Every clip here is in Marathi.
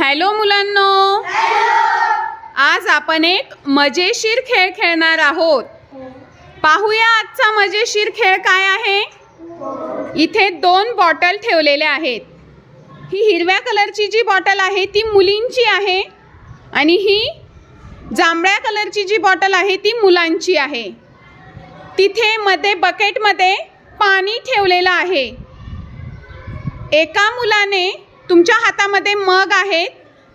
हॅलो मुलांनो. आज आपण एक मजेशीर खेळ खेळणार आहोत. पाहूया आजचा मजेशीर खेळ काय आहे? इथे दोन बॉटल ठेवलेल्या आहेत. ही हिरव्या कलरची जी बॉटल आहे ती मुलींची आहे आणि ही जांभळ्या कलरची जी बॉटल आहे ती मुलांची आहे. तिथे मध्ये बकेटमध्ये पाणी ठेवलेलं आहे. एका मुलाने तुमच्या हातामध्ये मग आहे.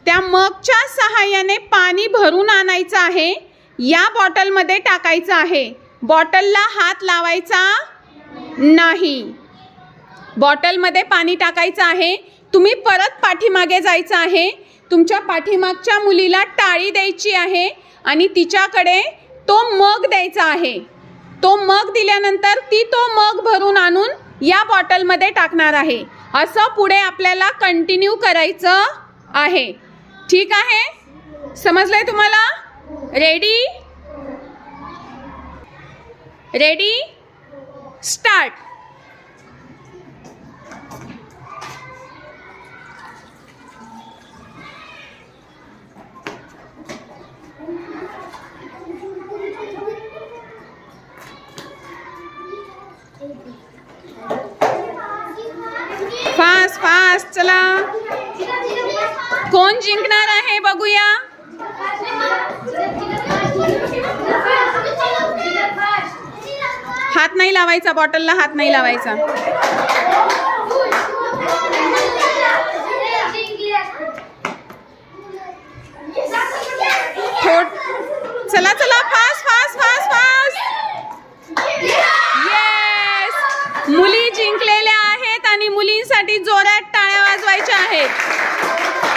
त्या मगच्या सहाय्याने पाणी भरून आणायचं आहे. या बॉटलमध्ये टाकायचं आहे. बॉटलला हात लावायचा नाही. बॉटलमध्ये पाणी टाकायचं आहे. तुम्ही परत पाठीमागे जायचं आहे. तुमच्या पाठीमागच्या मुलीला टाळी द्यायची आहे आणि तिच्याकडे तो मग द्यायचा आहे. तो मग दिल्यानंतर ती तो मग भरून आणून या बॉटलमध्ये टाकणार आहे. असं पुढे आपल्याला कंटिन्यू करायचं आहे. ठीक आहे? समजलंय तुम्हाला? रेडी रेडी स्टार्ट फास्ट चला. कोण जिंकणार आहे बघूया. हात नाही लावायचा बॉटलला हात नाही लावायचा. चला चला fast fast fast fast yes मुली जिंकलेल्या आणि मुलींसाठी जोरात टाळ्या वाजवायच्या आहेत.